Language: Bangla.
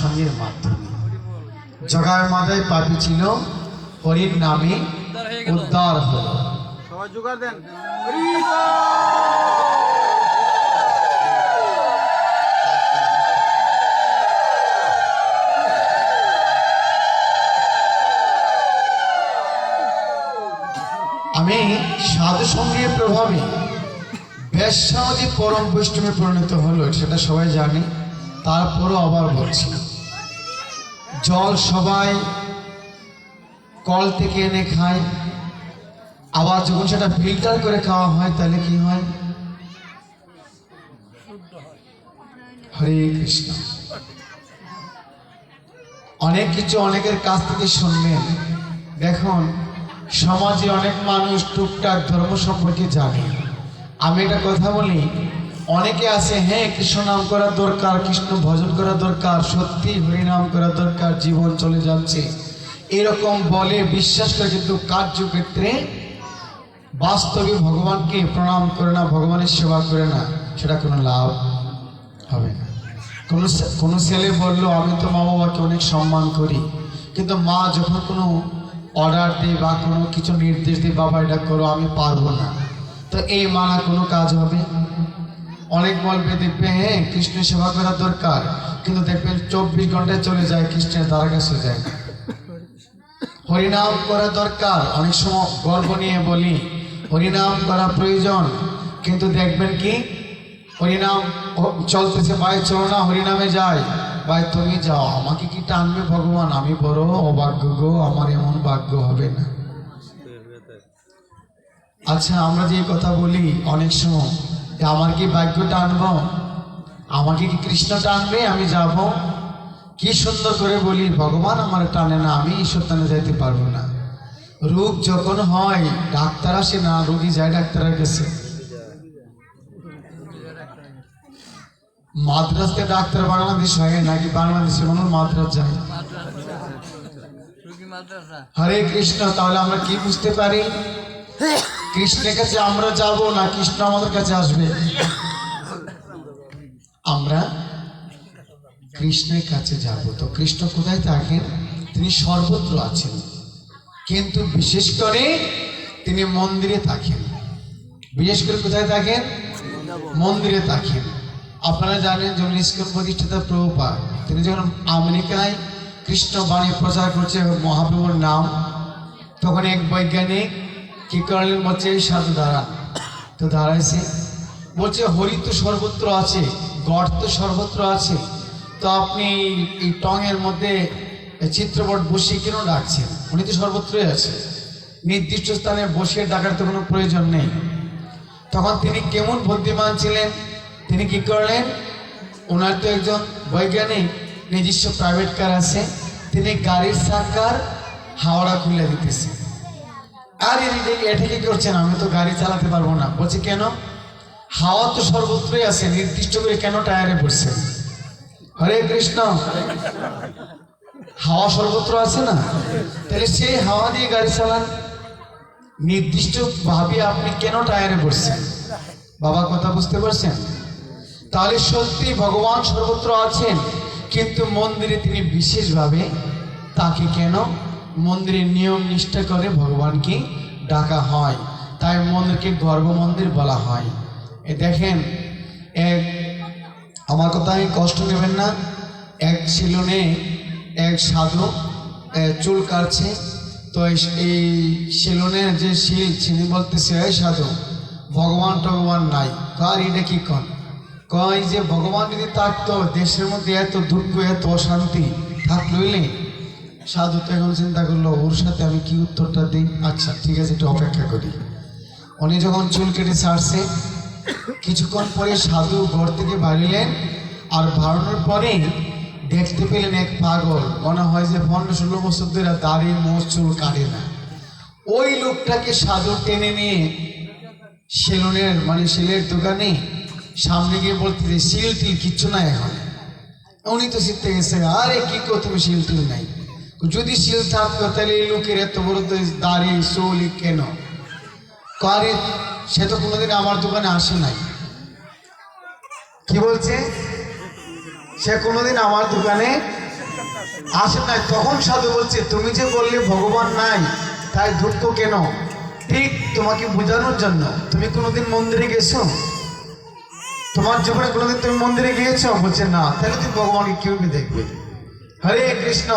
সঙ্গের মাধ্যমে। জগায় মাদায় পাপি ছিল হরির নামে উদ্ধার হলো। আমি সাধু সঙ্গের প্রভাবে বেশামতি পরম বৈষ্ণবে পরিণত হলো সেটা সবাই জানে। তারপরও আবার বলছি। জল সবাই কল থেকে এনে খায়। আবার যখন সেটা ফিল্টার করে খাওয়া হয়, তাহলে কি হয়? হরে কৃষ্ণ। অনেক কিছু অনেকের কাছ থেকে শুনবেন দেখুন সমাজে অনেক মানুষ টুকটাক ধর্ম সম্পর্কে জানে। আমি একটা কথা বলি অনেকে আছে হ্যাঁ কৃষ্ণ নাম করা দরকার, কৃষ্ণ ভজন করা দরকার, সত্যি হরিনাম করা দরকার, জীবন চলে যাচ্ছে। এরকম বলে বিশ্বাস করে কিন্তু কার্যক্ষেত্রে বাস্তবে ভগবানকে প্রণাম করে না, ভগবানের সেবা করে না, সেটা কোনো লাভ হবে না। কোনো কোনো ছেলে বলল, আমি তো মা বাবাকে অনেক সম্মান করি। কিন্তু মা যখন কোনো অর্ডার দেয় বা কোনো কিছু নির্দেশ দেয়, বাবা, এটা করো, আমি পারব না। তো এই মানা কোনো কাজ হবে? অনেক বলবে দেখবে হ্যাঁ কৃষ্ণের সেবা করা দরকার। কিন্তু দেখবেন চব্বিশ ঘন্টায় চলে যায়, কৃষ্ণের দ্বারা কাছে যায় হরিনাম করা দরকার। অনেক সময় গর্ব নিয়ে বলি, হরিনাম করা প্রয়োজন। কিন্তু দেখবেন কি, হরিনাম চলতেছে, ভাই চলো না, হরিনামে যায় ভাই, তুমি যাও, আমাকে কি টানবে ভগবান? আমি বড় অভাগ্য গো, আমার এমন ভাগ্য হবে না। আচ্ছা আমরা যে কথা বলি, অনেক সময় আমার কি ভাগ্য টানবো? আমাকে কি কৃষ্ণ টানবে? আমি যাব। কি সুন্দর করে বলি ভগবান আমার টানে না আমি ঈশ্বর টানে যাইতে পারব না। রোগ যখন হয় ডাক্তার আসে না রোগী যায় ডাক্তারের কাছে মাদ্রাসকে ডাক্তার বাংলাদেশ হয় নাকি বাংলাদেশে মানুষ মাদ্রাস যায়? হরে কৃষ্ণ তাহলে আমরা কি বুঝতে পারি? কৃষ্ণের কাছে আমরা যাব না? কৃষ্ণ আমাদের কাছে আসবে। আমরা কৃষ্ণের কাছে যাব। তো কৃষ্ণ কোথায় থাকেন? তিনি সর্বত্র আছেন। কিন্তু বিশেষ করে তিনি মন্দিরে থাকেন। বিশেষ করে কোথায় থাকেন? মন্দিরে থাকেন। আপনারা জানেন যখন ইস্কন প্রতিষ্ঠাতা প্রভুপাদ, তিনি যখন আমেরিকায় কৃষ্ণ বাণী প্রচার করছে মহাপ্রভুর নাম, তখন এক বৈজ্ঞানিক কি করলেন বলছে সাধু দাঁড়ান তো দাঁড়াইছে বলছে, হরি তো সর্বত্র আছে, গড় তো সর্বত্র আছে, তো আপনি এই টঙের মধ্যে চিত্রপট বসিয়ে কেন ডাকছেন? উনি তো সর্বত্রই আছে। নির্দিষ্ট স্থানে বসিয়ে ডাকার তো কোনো প্রয়োজন নেই। তখন তিনি কেমন বুদ্ধিমান ছিলেন? তিনি কি করলেন? ওনার তো একজন বৈজ্ঞানিক, নিজস্ব প্রাইভেট কার আছে। তিনি গাড়ির চাকার হাওড়া খুলে দিতেছে। আর এটা এটা কি করছেন, আমি তো গাড়ি চালাতে পারব না। বলছে, কেন? হাওয়া তো সর্বত্রই আছে, নির্দিষ্ট করে কেন টায়ারে বসছেন হরে কৃষ্ণ। হাওয়া সর্বত্র আছে না? তাহলে সেই হাওয়া দিয়ে গাড়ি চালান। নির্দিষ্ট ভাবে আপনি কেন টায়ারে বসছেন বাবা কথা বুঝতে পারছেন? তাহলে সত্যি ভগবান সর্বত্র আছেন, কিন্তু মন্দিরে তিনি বিশেষভাবে তাকে কেন মন্দিরে নিয়ম নিষ্ঠা করে ভগবানকে ডাকা হয়। তাই মন্দিরকে গর্ভ মন্দির বলা হয়। এ দেখেন এক আমার কথা আমি কষ্ট নেবেন না। এক শিলনে এক সাধু চুল কাটছে। তো এই- শিলনের যে শিল তিনি বলতেছে, এই সাধু, ভগবান টগবান নাই। কার এটা কি কন? কয় যে, ভগবান যদি থাকতো, দেশের মধ্যে এত দুঃখ, এত অশান্তি থাকলইলে সাধু তো এখন চিন্তা করল, ওর সাথে আমি কি উত্তরটা দিই? আচ্ছা ঠিক আছে, একটু অপেক্ষা করি। উনি যখন চুল কেটে ছাড়ছে, কিছুক্ষণ পরে সাধু ঘর থেকে বাড়িলেন আর বাড়ানোর পরে দেখতে পেলেন এক পাগল। মনে হয় যে পনেরো ষোলো বছর ধরে দাড়ি মোষ চুল কাটে না। ওই লোকটাকে সাধু টেনে নিয়ে সেলুনের মানে শিলের দোকানে সামনে গিয়ে বলতেছে শিল টিল কিচ্ছু নাই এখন। উনি তো শিখতে গেছে, আরে কি কো তুমি শিল টিল নাই। যদি শিল থাকতো, তাহলে এই লোকের এত বড় দাড়ি চুল কেন? কারে? সে তো কোনোদিন আমার দোকানে আসে নাই। কি বলছে? সে কোনোদিন আমার দোকানে আসে নাই। তখন সাধু বলছে, তুমি যে বললে ভগবান নাই, তাই দুঃখ কেন? ঠিক তোমাকে বোঝানোর জন্য। তুমি কোনোদিন মন্দিরে গেছো? তোমার জীবনে কোনোদিন তুমি মন্দিরে গিয়েছো? বলছে, না। তাহলে তুমি ভগবানকে কীভাবে দেখবে? হরে কৃষ্ণ।